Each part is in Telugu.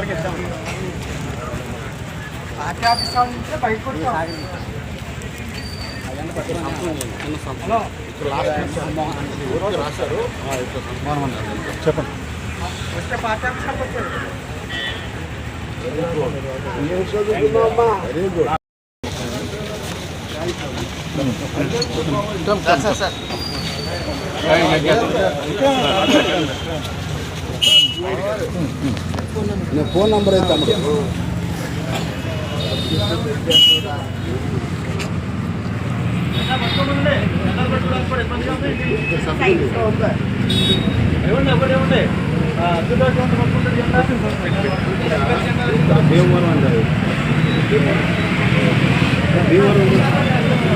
అందరికి ఇస్తాం. పార్టీ ఆఫీస్ నుంచే బయటకు వచ్చాం చెప్పండి. వస్తే పార్టీ భీమవరం అండి భీమవరం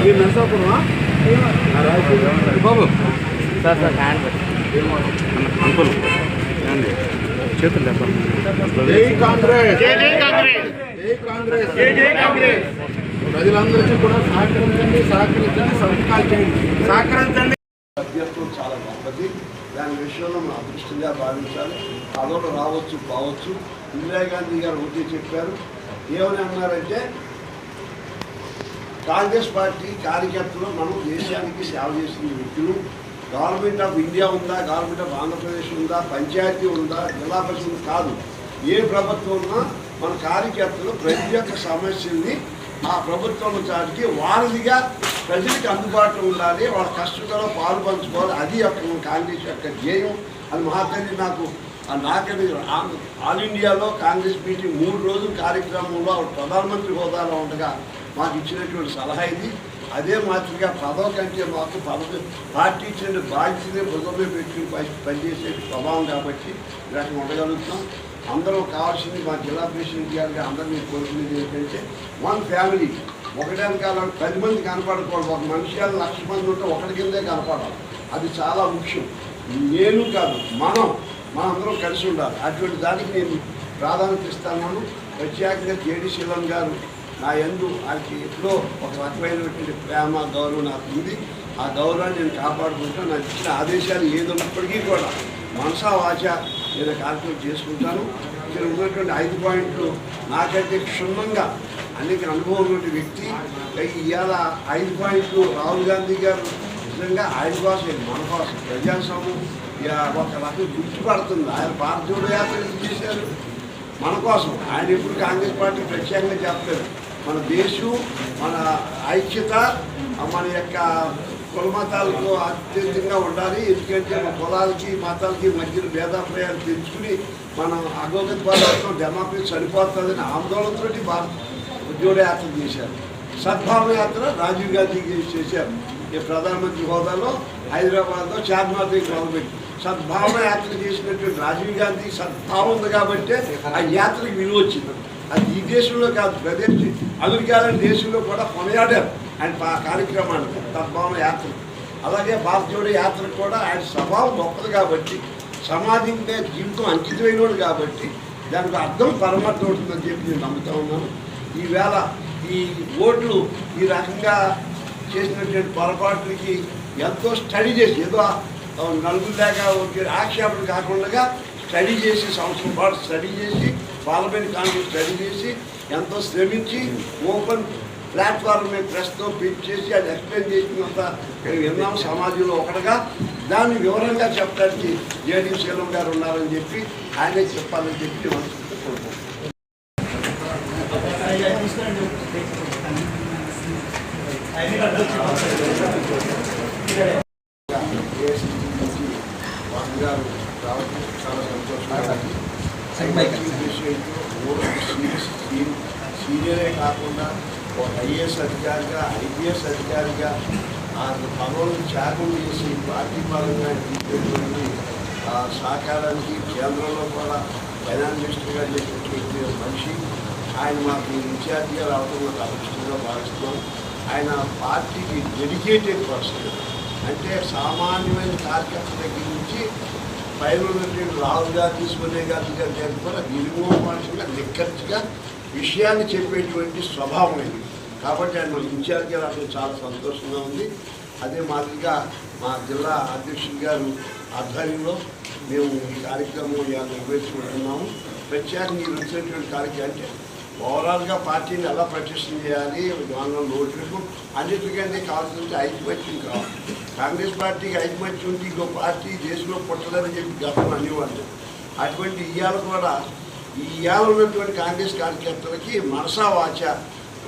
మీరు నరసాపురమా బాబు. Sir sir hand uncle. చేతులు జై కాంగ్రెస్. జై జై కాంగ్రెస్. జై కాంగ్రెస్. జై జై కాంగ్రెస్. ప్రజలందరికీ కూడా సహకరించండి సహకరించండి సంతకాలు చేయండి. సహకరించండి. అభ్యర్థులు చాలా గొప్పది. దాని విషయంలో మనం అదృష్టంగా భావించాలి. అదొక రావచ్చు పోవచ్చు. ఇందిరాగాంధీ గారు ఒకటి చెప్పారు. ఏమని అన్నారంటే కాంగ్రెస్ పార్టీ కార్యకర్తలు మనం దేశానికి సేవ చేసిన వ్యక్తులు. గవర్నమెంట్ ఆఫ్ ఇండియా ఉందా గవర్నమెంట్ ఆఫ్ ఆంధ్రప్రదేశ్ ఉందా పంచాయతీ ఉందా జిల్లా పరిషత్ కాదు. ఏ ప్రభుత్వం ఉన్నా మన కార్యకర్తలు ప్రతి ఒక్క సమస్యల్ని ఆ ప్రభుత్వం చాటికి వారధిగా ప్రజలకు అందుబాటులో ఉండాలి వాళ్ళ కష్టంలో పాలు పంచుకోవాలి. అది యొక్క కాంగ్రెస్ యొక్క ధ్యేయం. అది మహాతల్లి నాకు నాకని ఆల్ ఇండియాలో కాంగ్రెస్ మీటింగ్ మూడు రోజుల కార్యక్రమంలో ప్రధానమంత్రి హోదాలో ఉండగా మాకు ఇచ్చినటువంటి సలహా ఇది. అదే మాదిరిగా పదవ కంటే మాకు పదవి పార్టీ ఇచ్చిన బాధ్యతని భుజమే పెట్టుకుని పని- పనిచేసే స్వభావం కాబట్టి ఇలాంటి ఉండగలుగుతాం. అందరం కావాల్సింది మా జిల్లా ప్రెసిడెంట్ గారికి అందరినీ కోరుకునేది ఏంటంటే వన్ ఫ్యామిలీ ఒకటే కాలం పది మంది కనపడకూడదు. ఒక మనిషి లక్ష మంది ఉంటే ఒకటి కిందే కనపడాలి. అది చాలా ముఖ్యం. నేను కాదు మనం మనందరం కలిసి ఉండాలి. అటువంటి దానికి నేను ప్రాధాన్యత ఇస్తాను. ప్రత్యేకంగా జేడి శీలం గారు నా ఎందు ఆయనకి ఎప్పుడో ఒక రకమైనటువంటి ప్రేమ గౌరవం నాకు ఉంది. ఆ గౌరవాన్ని నేను కాపాడుకుంటాను నాకు ఇచ్చిన ఆదేశాలు ఏదున్నప్పటికీ కూడా మనసా వాచ నేను కార్యక్రమం చేసుకుంటాను. ఇక్కడ ఉన్నటువంటి ఐదు పాయింట్లు నాకైతే క్షుణ్ణంగా అనేక అనుభవం ఉన్నటువంటి వ్యక్తి. ఇవాళ ఐదు పాయింట్లు రాహుల్ గాంధీ గారు. నిజంగా ఆయన కోసం మన కోసం ప్రజాస్వామ్యం. ఇక ఒక రకం గుర్తుపడుతుంది. ఆయన భారత యాత్ర చేశారు. మన కోసం. ఆయన ఇప్పుడు కాంగ్రెస్ పార్టీ ప్రత్యేకంగా చెప్తారు మన దేశం మన ఐక్యత మన యొక్క కులమతాలకు అత్యంతంగా ఉండాలి. ఎందుకంటే మన కులాలకి మతాలకి మధ్యన భేదాభిప్రాయాలు తెచ్చుకుని మనం అగోగతి పదార్థం డెమోక్రసీ సరిపోతుందని ఆందోళనతోటి భారత ఉద్యోగ యాత్ర చేశారు. సద్భావన యాత్ర రాజీవ్ గాంధీ చేశారు. ఈ ప్రధానమంత్రి హోదాలో హైదరాబాద్లో చార్మినార్ దగ్గర మొదలుపెట్టి సద్భావన యాత్ర చేసినటువంటి రాజీవ్ గాంధీ సద్భావం ఉంది కాబట్టి ఆ యాత్రకు విలువ వచ్చింది. అది ఈ దేశంలో కాదు ప్రదేశం అమెరికా దేశంలో కూడా కొనయాడారు ఆయన పా- కార్యక్రమాన్ని సద్భావన యాత్ర అలాగే భారత జోడో యాత్రకు కూడా ఆయన స్వభావం గొప్పది కాబట్టి సమాజం మీద జీవితం అంకితమైనవాడు కాబట్టి దానికి అర్థం పరమార్థం ఉంటుందని చెప్పి నేను నమ్ముతా ఉన్నాను. ఈవేళ ఈ ఓట్లు ఈ రకంగా చేసినటువంటి పొరపాట్లకి ఎంతో స్టడీ చేసి ఏదో నలుగురు లేక ఆక్షేపణ కాకుండా స్టడీ చేసి సంవత్సరం పాటు స్టడీ చేసి పార్లమెంట్ కాంగ్రెస్ స్టడీ చేసి ఎంతో శ్రమించి ఓపెన్ ప్లాట్ఫామ్ మీద ప్రెస్తో పిచ్ చేసి అది ఎక్స్ప్లెయిన్ చేసినంత విన్నాం సమాజంలో ఒకటిగా. దాన్ని వివరంగా చెప్పడానికి జేడీ శీలం గారు ఉన్నారని చెప్పి ఆయనే చెప్పాలని చెప్పి గారు చాలా సంతోషంగా ఉంది. సీనియరే కాకుండా ఒక ఐఏఎస్ అధికారిగా ఐపీఎస్ అధికారిగా ఆ పనులను త్యాగం చేసి పార్టీ పరంగా ఇచ్చేటువంటి ఆ సహకారానికి కేంద్రంలో కూడా ఫైనాన్స్ మినిస్టర్గా చేసినటువంటి మనిషి. ఆయన మాకు ఇన్ఛార్జిగా రావడం మాకు అదృష్టంగా భావిస్తున్నాం. ఆయన పార్టీకి డెడికేటెడ్ పర్సన్. అంటే సామాన్యమైన కార్యకర్త దగ్గర నుంచి పైన ఉన్నటువంటి రాహుల్ గాంధీ సోనియా గాంధీ గారి గారికి కూడా నిక్కచ్చిగా విషయాన్ని చెప్పేటువంటి స్వభావం ఇది. కాబట్టి ఆయన మన ఇన్ఛార్జ్గా రావడం చాలా సంతోషంగా ఉంది. అదే మాదిరిగా మా జిల్లా అధ్యక్షుడు గారు ఆధ్వర్యంలో మేము ఈ కార్యక్రమం ఇవాళ నిర్వహించుకుంటున్నాము. ప్రత్యేకంగా ఈ వచ్చినటువంటి కార్యక్రమం అంటే ఓవరాల్గా పార్టీని ఎలా ప్రతిష్టం చేయాలి దానిలో నోట్లకు అన్నిటికంటే కావాల్సింది ఐకమత్యం కావాలి. కాంగ్రెస్ పార్టీకి ఐకమత్యం ఉంటే ఇంకో పార్టీ దేశంలో పుట్టదని చెప్పి గతం అనేవాళ్ళు. అటువంటి ఇవాళ కూడా ఈ ఇవాళ ఉన్నటువంటి కాంగ్రెస్ కార్యకర్తలకి మనసా వాచ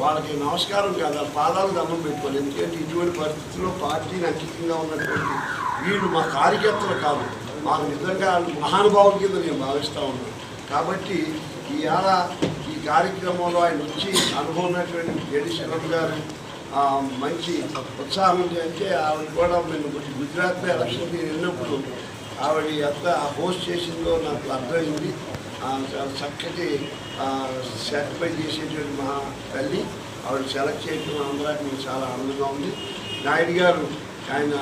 వాళ్ళకి నమస్కారం కాదు పాదాలు దండం పెట్టుకోవాలి. ఎందుకంటే ఇటువంటి పరిస్థితుల్లో పార్టీని అంకితంగా ఉన్నటువంటి వీళ్ళు మా కార్యకర్తలు కాదు. మాకు నిజంగా మహానుభావుల కింద నేను భావిస్తూ ఉన్నాను. కాబట్టి ఇవాళ ఈ కార్యక్రమంలో ఆయన వచ్చి అనుభవం ఉన్నటువంటి జడి శరణ్ గారు మంచి ఉత్సాహం ఉంది అంటే ఆవిడ కూడా మేము గుజరాత్లో ఎలక్షన్కి వెళ్ళినప్పుడు ఆవిడ ఎంత హోస్ట్ చేసిందో నాకు అర్థమైంది. చక్కటి సాటిస్ఫై చేసేటువంటి మా తల్లి. ఆవిడ సెలెక్ట్ చేయడం అందరికి చాలా ఆనందంగా ఉంది. నాయుడు గారు ఆయన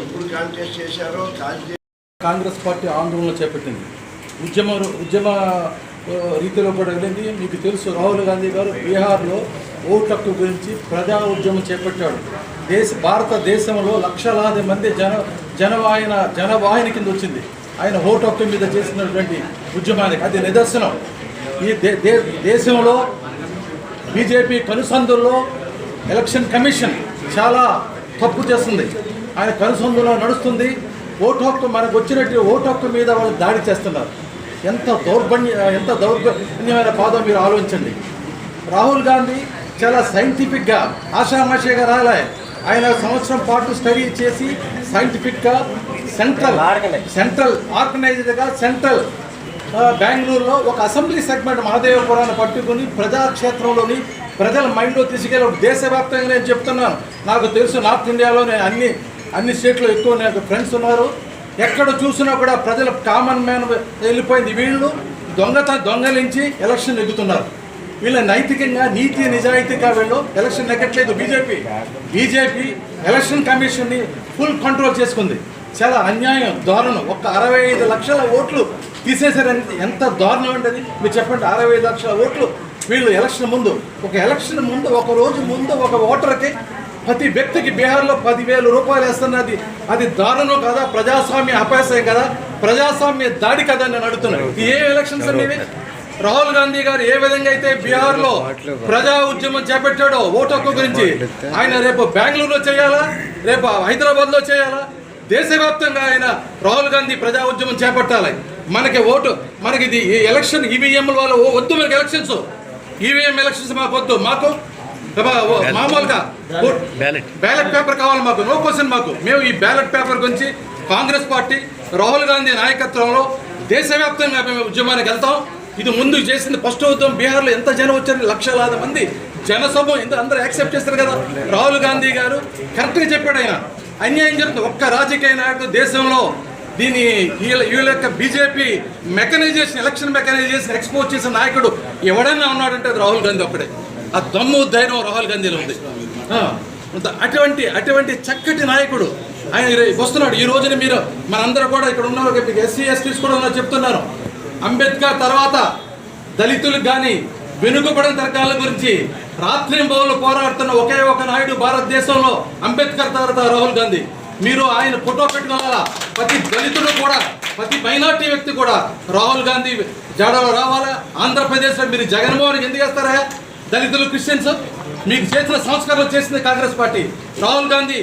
ఎప్పుడు కాంటెస్ట్ చేశారో కాంగ్రెస్ పార్టీ ఆందోళన చేపట్టింది. ఉద్యమ ఉద్యమ రీతిలో కూడా వెళ్ళింది. మీకు తెలుసు రాహుల్ గాంధీ గారు బీహార్లో ఓటు హక్కు గురించి ప్రజా ఉద్యమం చేపట్టాడు. దేశ భారతదేశంలో లక్షలాది మంది జన జనవాహిన జనవాహిని కింద వచ్చింది. ఆయన ఓట్ హక్కు మీద చేసినటువంటి ఉద్యమానికి. అది నిదర్శనం. ఈ దేశంలో బీజేపీ కనుసందుల్లో ఎలక్షన్ కమిషన్ చాలా తప్పు చేస్తుంది. ఆయన కనుసందులో నడుస్తుంది. ఓటు హక్కు మనకు వచ్చినట్టు ఓటు హక్కు మీద వాళ్ళు దాడి చేస్తున్నారు. ఎంత దౌర్బల్య ఎంత దౌర్బన్యమైన పాదం మీరు ఆలోచించండి. రాహుల్ గాంధీ చాలా సైంటిఫిక్గా ఆషామాషిగా రాలే. ఆయన సంవత్సరం పాటు స్టడీ చేసి సైంటిఫిక్గా సెంట్రల్ సెంట్రల్ ఆర్గనైజ్డ్గా సెంట్రల్ బెంగళూరులో ఒక అసెంబ్లీ సెగ్మెంట్ మహదేవపురాన్ని పట్టుకుని ప్రజాక్షేత్రంలోని ప్రజల మైండ్లో తీసుకెళ్ళి దేశవ్యాప్తంగా నేను చెప్తున్నాను. నాకు తెలుసు నార్త్ ఇండియాలో నేను అన్ని అన్ని స్టేట్లో ఎక్కువ నాకు ఫ్రెండ్స్ ఉన్నారు. ఎక్కడ చూసినా కూడా ప్రజల కామన్ మ్యాన్ వెళ్ళిపోయింది వీళ్ళు. దొంగత దొంగలించి ఎలక్షన్ నెగ్గుతున్నారు వీళ్ళ నైతికంగా నీతి నిజాయితీగా వీళ్ళు ఎలక్షన్ నెగ్గట్లేదు బీజేపీ బీజేపీ ఎలక్షన్ కమిషన్ని ఫుల్ కంట్రోల్ చేసుకుంది. చాలా అన్యాయం దారుణం. ఒక అరవై ఐదు లక్షల ఓట్లు తీసేశారంటే ఎంత దారుణం అంటే మీరు చెప్పండి అరవై ఐదు లక్షల ఓట్లు వీళ్ళు ఎలక్షన్ ముందు ఒక ఎలక్షన్ ముందు ఒక రోజు ముందు ఒక ఓటర్కి ప్రతి వ్యక్తికి బీహార్లో పదివేల రూపాయలు వేస్తున్నది అది దారుణం కదా ప్రజాస్వామ్య అపాయసం కదా ప్రజాస్వామ్య దాడి కదా నేను అడుగుతున్నాను. ఏ ఎలక్షన్స్ అనేవి రాహుల్ గాంధీ గారు ఏ విధంగా అయితే బీహార్లో ప్రజా ఉద్యమం చేపట్టాడో ఓటు హక్కు గురించి ఆయన రేపు బెంగళూరులో చేయాలా? రేపు హైదరాబాద్లో చేయాలా? దేశవ్యాప్తంగా ఆయన రాహుల్ గాంధీ ప్రజా ఉద్యమం చేపట్టాలి. మనకి ఓటు మనకి ఇది ఈ ఎలక్షన్ ఈవీఎంల వల్ల ఓ- వద్దు మనకి ఎలక్షన్స్. ఈవీఎం ఎలక్షన్స్ మాకు వద్దు. మాకు? మామూలుగా బ్యాలెట్ పేపర్ కావాలి మాకు. నో క్వశ్చన్ మాకు. మేము ఈ బ్యాలెట్ పేపర్ గురించి కాంగ్రెస్ పార్టీ రాహుల్ గాంధీ నాయకత్వంలో దేశవ్యాప్తంగా మేము ఉద్యమానికి వెళ్తాం. ఇది ముందు చేసింది ఫస్ట్ ఉద్యమం. బీహార్లో ఎంత జనం వచ్చారు? లక్షలాది మంది. జనసభ ఎంత అందరూ యాక్సెప్ట్ చేస్తారు కదా? రాహుల్ గాంధీ గారు కరెక్ట్గా చెప్పాడు ఆయన. అన్యాయం జరుగుతుంది ఒక్క రాజకీయ నాయకుడు దేశంలో దీని వీళ్ళ వీళ్ళ యొక్క BJP mechanization election mechanization expose చేసిన నాయకుడు ఎవడైనా ఉన్నాడంటే అది రాహుల్ గాంధీ ఒక్కడే. ఆ దమ్ము ధైర్యం రాహుల్ గాంధీలో ఉంది. అటువంటి అటువంటి చక్కటి నాయకుడు ఆయన వస్తున్నాడు. ఈ రోజున మీరు మనందరూ కూడా ఇక్కడ ఉన్న ఎస్సీ ఎస్టీస్ కూడా చెప్తున్నారు. అంబేద్కర్ తర్వాత దళితులకు కానీ వెనుకబడిన తరకాల గురించి రాత్రింబవులు పోరాడుతున్న ఒకే ఒక నాయుడు భారతదేశంలో అంబేద్కర్ తర్వాత రాహుల్ గాంధీ. మీరు ఆయన ఫోటో పెట్టుకోవాలా? ప్రతి దళితుడు కూడా ప్రతి మైనార్టీ వ్యక్తి కూడా రాహుల్ గాంధీ జాడలో రావాలా? ఆంధ్రప్రదేశ్లో మీరు జగన్మోహన్ ఎందుకు వేస్తారా? దళితులు క్రిస్టియన్స్ మీకు చేసిన సంస్కారాలు చేసింది Congress party. Rahul Gandhi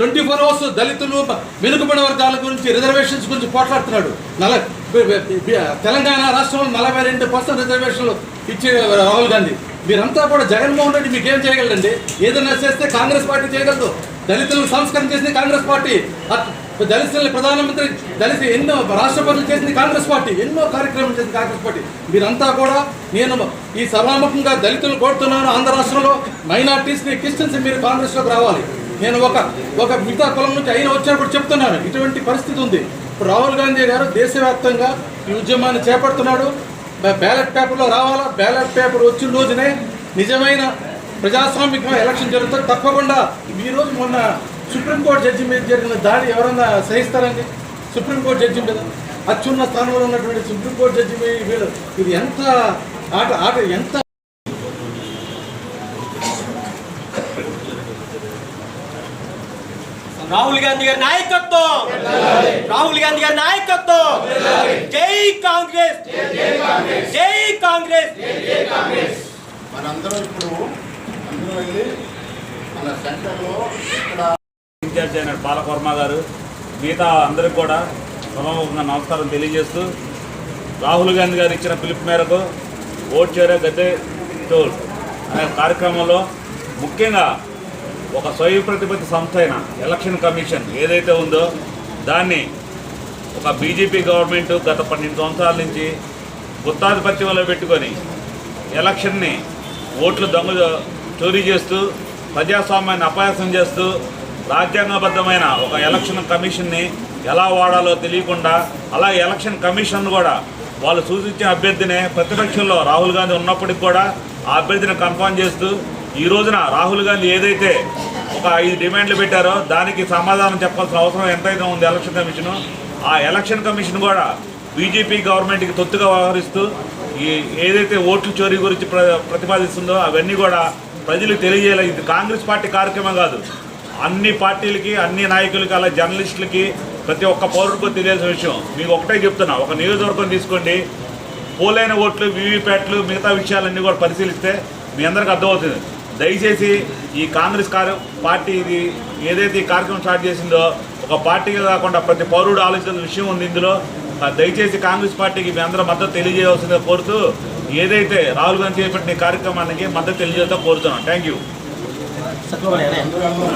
twenty four hours దళితులు వెనుకబడిన వర్గాల గురించి రిజర్వేషన్స్ గురించి పోట్లాడుతున్నాడు. నల తెలంగాణ రాష్ట్రంలో నలభై రెండు పర్సెంట్ రిజర్వేషన్లు ఇచ్చే రాహుల్ గాంధీ. మీరంతా కూడా జగన్మోహన్ రెడ్డి మీకు ఏం చేయగలరండి? ఏదైనా చేస్తే కాంగ్రెస్ పార్టీ చేయగలదు. దళితులను సంస్కరణ చేసింది కాంగ్రెస్ పార్టీ. అట్- దళితుల్ని ప్రధానమంత్రి దళిత ఎన్నో రాష్ట్రపతులు చేసింది కాంగ్రెస్ పార్టీ. ఎన్నో కార్యక్రమాలు చేసింది కాంగ్రెస్ పార్టీ. మీరంతా కూడా నేను ఈ సభాముఖంగా దళితులు కోరుతున్నాను. ఆంధ్ర రాష్ట్రంలో మైనార్టీస్ని క్రిస్టియన్స్ మీరు కాంగ్రెస్లోకి రావాలి. నేను ఒక ఒక మిగతా కులం నుంచి అయిన వచ్చినప్పుడు చెప్తున్నాను ఇటువంటి పరిస్థితి ఉంది. ఇప్పుడు రాహుల్ గాంధీ గారు దేశవ్యాప్తంగా ఈ ఉద్యమాన్ని చేపడుతున్నాడు. బ్యాలెట్ పేపర్లో రావాలా? బ్యాలెట్ పేపర్ వచ్చిన రోజునే నిజమైన ప్రజాస్వామిక ఎలక్షన్ జరుగుతుంది. తప్పకుండా ఈ రోజు మొన్న సుప్రీంకోర్టు జడ్జి మీద జరిగిన దాడి ఎవరన్నా సహిస్తారండి? సుప్రీంకోర్టు జడ్జి మీద? అత్యున్న స్థానంలో ఉన్నటువంటి సుప్రీంకోర్టు జడ్జి మీద వీళ్ళు ఇది ఎంత ఆట ఆట ఎంత రాహుల్ గాంధీ గారి నాయకత్వం. రాహుల్ గాంధీ గారి నాయకత్వం. జై కాంగ్రెస్. జై కాంగ్రెస్. మనందరం ఇప్పుడు అందరం వెళ్ళి మన సెంటర్లో ఇక్కడ ఇన్ఛార్జ్ అయిన బాలవర్మ గారు మిగతా అందరికి కూడా సభాముఖంగా నమస్కారం తెలియజేస్తూ రాహుల్ గాంధీ గారు ఇచ్చిన పిలుపు మేరకు ఓట్ చేరే గద్దె టోల్ అనే కార్యక్రమంలో ముఖ్యంగా ఒక స్వయం ప్రతిపత్తి సంస్థ అయిన ఎలక్షన్ కమిషన్ ఏదైతే ఉందో దాన్ని ఒక బీజేపీ గవర్నమెంట్ గత పన్నెండు సంవత్సరాల నుంచి గుత్తాధిపత్యంలో పెట్టుకొని ఎలక్షన్ని ఓట్లు దొంగ చోరీ చేస్తూ ప్రజాస్వామ్యాన్ని అపాయసం చేస్తూ రాజ్యాంగబద్ధమైన ఒక ఎలక్షన్ కమిషన్ని ఎలా వాడాలో తెలియకుండా అలా ఎలక్షన్ కమిషన్ కూడా వాళ్ళు సూచించిన అభ్యర్థినే ప్రతిపక్షంలో రాహుల్ గాంధీ ఉన్నప్పటికి కూడా ఆ అభ్యర్థిని కన్ఫర్మ్ చేస్తూ ఈ రోజున రాహుల్ గాంధీ ఏదైతే ఒక ఐదు డిమాండ్లు పెట్టారో దానికి సమాధానం చెప్పాల్సిన అవసరం ఎంతైతే ఉంది ఎలక్షన్ కమిషన్ ఆ ఎలక్షన్ కమిషన్ కూడా బీజేపీ గవర్నమెంట్కి తొత్తుగా వ్యవహరిస్తూ ఈ ఏదైతే ఓట్ల చోరీ గురించి ప్ర ప్రతిపాదిస్తుందో అవన్నీ కూడా ప్రజలకు తెలియజేయాలి. ఇది కాంగ్రెస్ పార్టీ కార్యక్రమం కాదు. అన్ని పార్టీలకి అన్ని నాయకులకి అలా జర్నలిస్టులకి ప్రతి ఒక్క పౌరుడికి తెలియాల్సిన విషయం. మీకు ఒకటే చెప్తున్నా ఒక నియోజకవర్గం తీసుకోండి. పోలైన ఓట్లు వీవీప్యాట్లు మిగతా విషయాలన్నీ కూడా పరిశీలిస్తే మీ అందరికి అర్థమవుతుంది. దయచేసి ఈ కాంగ్రెస్ కార్య పార్టీ ఇది ఏదైతే ఈ కార్యక్రమం స్టార్ట్ చేసిందో ఒక పార్టీగా కాకుండా ప్రతి పౌరుడు ఆలోచించిన విషయం ఉంది ఇందులో. దయచేసి కాంగ్రెస్ పార్టీకి మీ అందరూ మద్దతు తెలియజేయవలసిందిగా కోరుతూ ఏదైతే రాహుల్ గాంధీ చేపట్టిన ఈ కార్యక్రమానికి మద్దతు తెలియజేద్దాం కోరుతున్నాం. Thank you